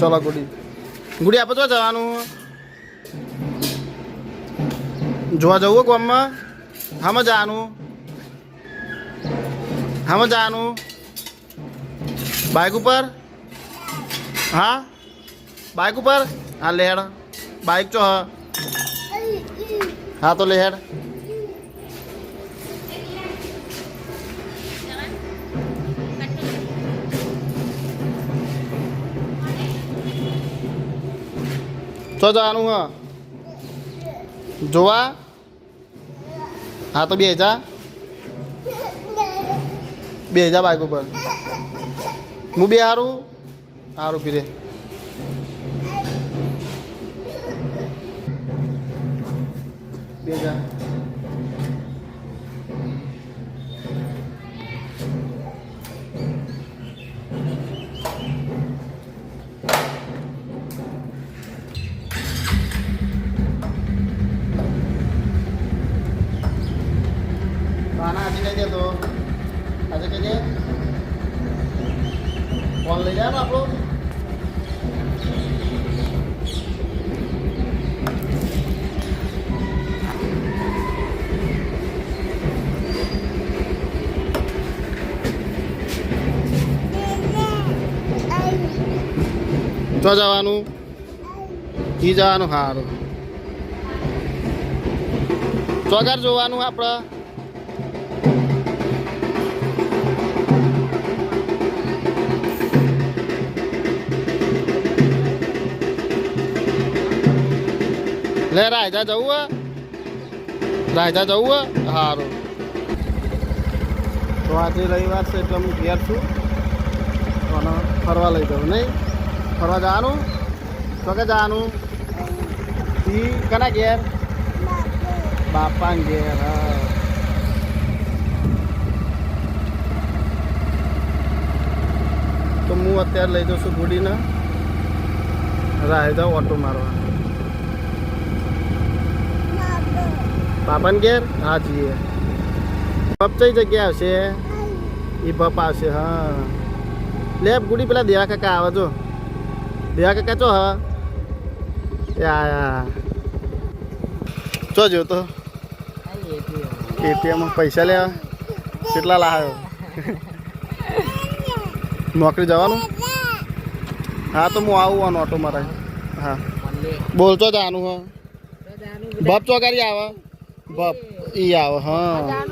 ચલો ગુડી. ગુડી આપણે જવાનું? જોવા જવું ગામમાં? હામાં જવાનું. હામાં જવાનું. બાઇક ઉપર? હા? બાઇક ઉપર? હા લેડ બાઇક ચો હા? તો લેડ ચો જવાનું હ. જોવા. હા, તો બે જા બે જા બાઈક ઉપર હું બે હારું? હારું, ફીરે. બે જા આજે કઈ દે ફોન લઈ જાય ને આપણો તો જવાનું ઈ જવાનું સારું ચોગાર જોવાનું આપણે લે રાયજા જવું હે? રાયજા જવું હે? સારું તો આજે રવિવાર છે એટલે હું ઘેર છું. અને ફરવા લઈ જાઉં નહીં? ફરવા જવાનું? તો કે જવાનું? ઈ કના ઘેર? બાપા ઘેર, હા. તો હું અત્યારે લઈ જાઉં છું ગુડીને. રાય જાઉં ઓટો મારવા પાપન ઘેર? હા, જીએ. બપ કઈ જગ્યા આવશે? એ બપ આવશે, હા. લે ગુડી પેલા દેવા કાકા આવે જો. દેવા કાકા ચો, હા? યા ચો જો તો. એટીએમ પૈસા લેવા કેટલા લાવ્યો નોકરી જવાનું? હા, તો હું આવું ઓટો મારે. હા. બોલતો જાનું, હા? બપ ચોકારી આવે? બપ ઈ આવે હા.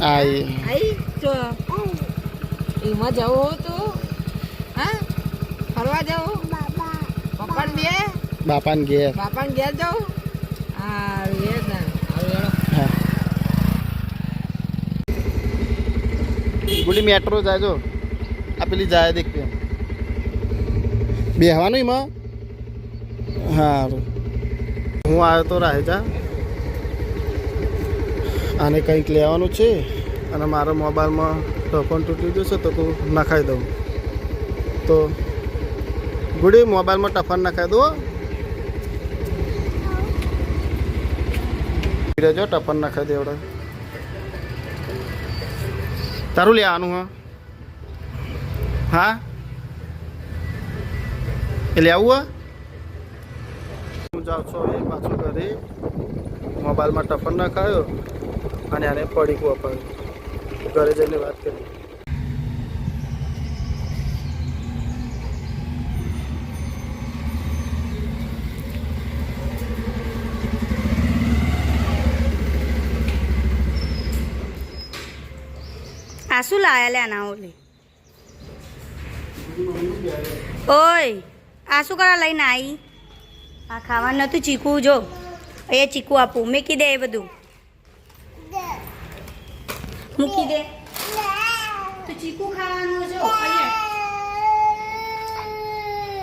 આઈ. આઈ જો. એમાં જવું તો હા? ફરવા જવું પપ્પા બે બાપાને ઘેર. બાપા ને ઘેર જવું હા એ જ ને. હા. ગુડી મેટ્રો જાય જો. આ પેલી જાય દેખ બેહવાનું એમાં? હા હું આવ્યો તો રાહેજા આને કંઈક લેવાનું છે અને મારા મોબાઈલમાં ટોફન તૂટી જશે તો હું નખાઈ દઉં. તો ગુડી મોબાઈલમાં ટફન નખાઈ દો જો ટફન નખાઈ દેવડે તારું લેવાનું હા. હા? એ આવું, હા. હું જાઉં છું એ પાછું ઘરે. મોબાઈલમાં ટફન નખાયો. અને આને પડીકું અપાયું. ઘરે જઈને વાત કરી. આ શું લાયા લે આના ઓલે. ઓય આ શું કરા લઈને આવી આ ખાવાનું નતું, ચીકુ જો. એ ચીકુ આપું. મેં કીધે એ બધું. મૂકી દે. તો ચીકુ ખાવાનું જો.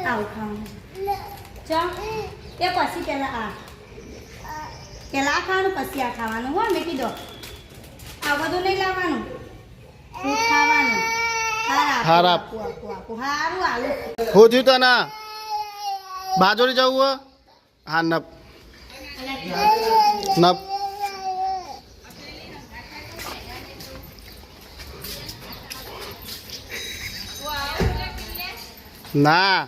આવું ખાવાનું. ચા? એ પછી પેલા આ. પેલા આ ખાવાનું પછી આ ખાવાનું. હો મેં કીધો. આ બધું નહીં લાવવાનું. ખાવાનું. હું થયું તને બાજોડી જવું હો? હા નપ. નપ. ના.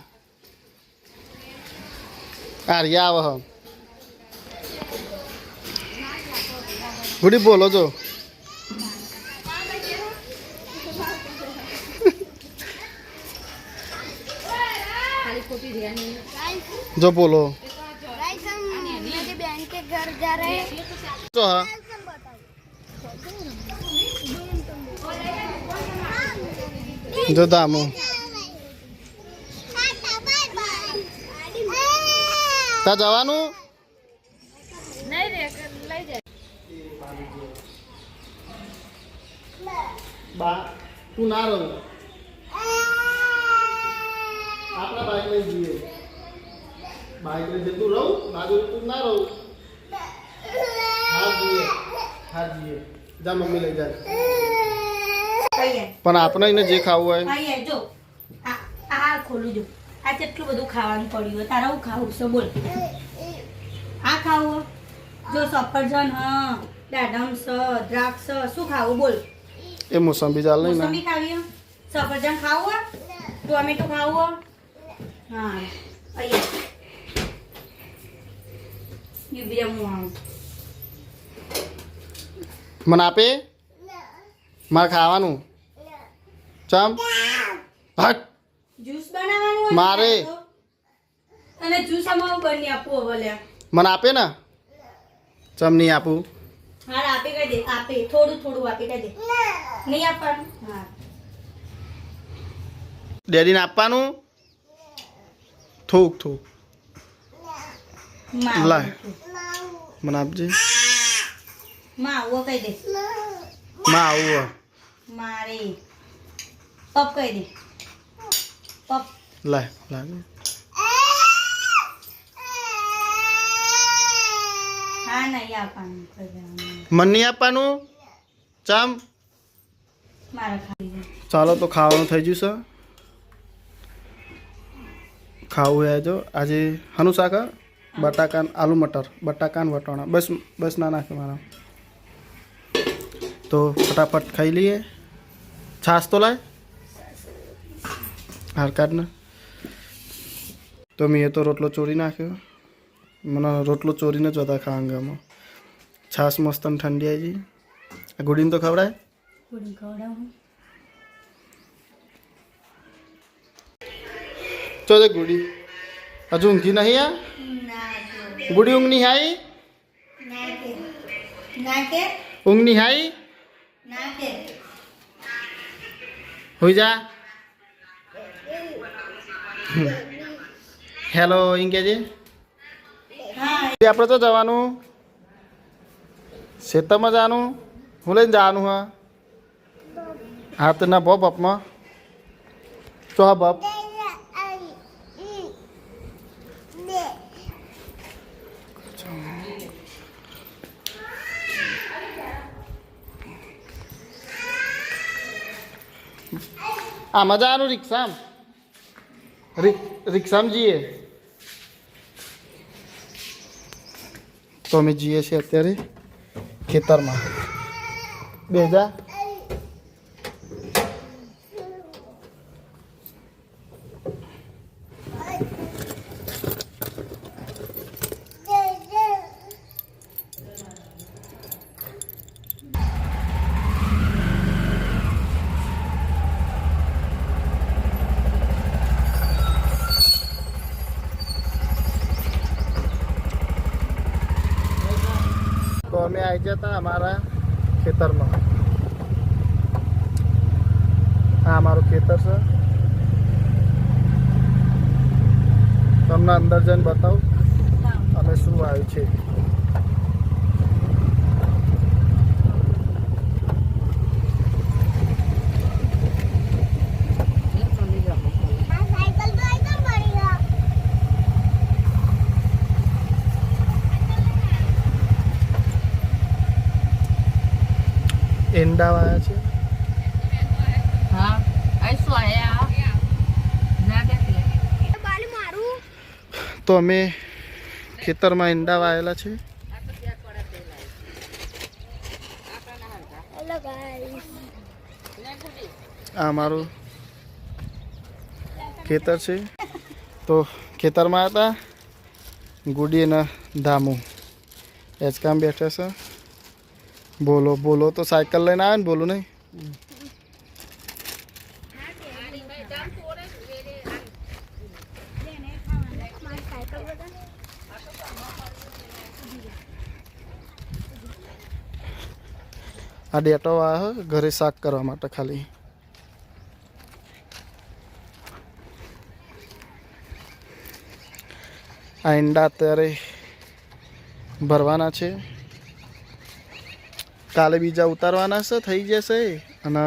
આર્યા આવ ગુડી બોલો જો. જો બોલો. તો હા. જો દામો. તા જવાનું? નહીં રે લઈ જાય. બા તું ના રહું આપણા બાઈક લઈ જઈએ. બાઈક લઈ જતું રહું ના જોડે તું ના રહું. હા જઈએ. હા જઈએ. જા મમ્મી લઈ જાય પણ આપણે એને જે ખાવું હોય. જો. આ ખોલું જો. આ કેટલું બધું ખાવાનું પડ્યું હોય? તારા હું ખાવું? છે બોલ? આ ખાવું જો સફરજન હા. દાડમ સ દ્રાક્ષ શું ખાવું બોલ? એ મોસંબી ચાલ નહીં મોસંબી ખાવી સફરજન ખાવું? ટોમેટો ખાવું હે? અહીંયા યુ હું આવું. મને આપે? મારે ખાવાનું? ચમ? હટ. જ્યુસ બનાવવાનું? મારે. અને જ્યુસ આમાં બની આપવું હવે મને આપે ને? ચમ નહીં આપું? હા આપે કઈ દે આપે. થોડું થોડું આપે કઈ દે. નહીં આપવાનું? હા. ડેડીને આપવાનું? થોક થોક. લાય. મને આપજે. માં આવો કહી દે. માં આવું મારે. પપ કહી દે. પપ. લાય લાય મની નહીં આપવાનું મને આપવાનું ચમ ચાલો તો ખાવાનું થઈ ગયું છે ખાવું એ જો આજે હનુ શાક હે? બટાકા આલુ મટર બટાકા ને વટાણા બસ બસ ના નાખે મારા તો ફટાફટ ખાઈ લઈએ છાશ તો લાય હાર ને તો મેં તો રોટલો ચોરી નાખ્યો. મને રોટલો ચોરીને જ હતા ખાંગામાં છાશ મસ્ત ઠંડી આવી આ ગુડીને તો ખવડાય? ચો ગુડી. હજુ ઊંઘી નહીં આ? ગુડી. ઊંઘ નહીં આવી? ઊંઘ નહીં આવી? હોઈ જા. હેલો કહેજે આપણે તો જવાનું. ખેતરમાં જવાનું. હું લઈને જવાનું હા. હા તો ના બપ બપમાં ચો હા બપ આમાં જવાનું રિક્ષામ. રિક્ષામાં જઈએ. તો અમે જઈએ છીએ અત્યારે ખેતરમાં. બે જા તો અમે આવી જતા અમારા ખેતરમાં. આ અમારું ખેતર છે. તમને અંદર જઈને બતાવું. અમે શું આવ્યું છે? અમદાવાદ આવ્યા છે તો અમે ખેતરમાં ઈંડા આવેલા છે. આ મારું ખેતર છે. તો ખેતરમાં હતા ગુડી અને ધામુ એચકામ બેઠા છે. બોલો બોલો, તો સાયકલ લઈને આવે ને, બોલું નહીં. આ ડેટો આવે ઘરે શાક કરવા માટે ખાલી. આ ઈંડા અત્યારે ભરવાના છે. કાલે બીજા ઉતારવાના છે, થઈ જશે અને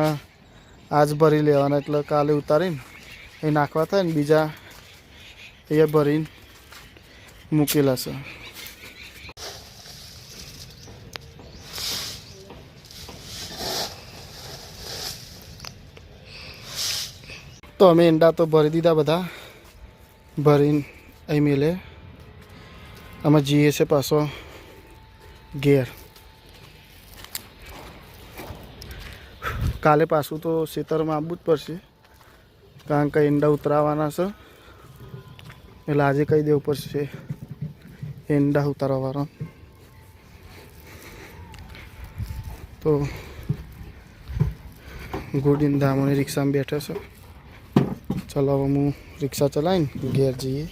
આજ ભરી લેવાના, એટલે કાલે ઉતારીને એ નાખવા થાય ને બીજા એ ભરીને મૂકેલા છે. તો અમે ઈંડા તો ભરી દીધા બધા, ભરીને અહીં મેલે. અમે જઈએ છે પાછો ઘેર. કાલે પાછું તો ખેતરમાં આવવું જ પડશે. કારણ કે ઈંડા ઉતરાવાના છે. એટલે આજે કહી દેવું પડશે ઈંડા ઉતારવાવાળા તો ગુડીન ધામણી રિક્ષામાં બેઠા છે. ચલાવવા હું રિક્ષા ચલાવીને ઘેર જઈએ.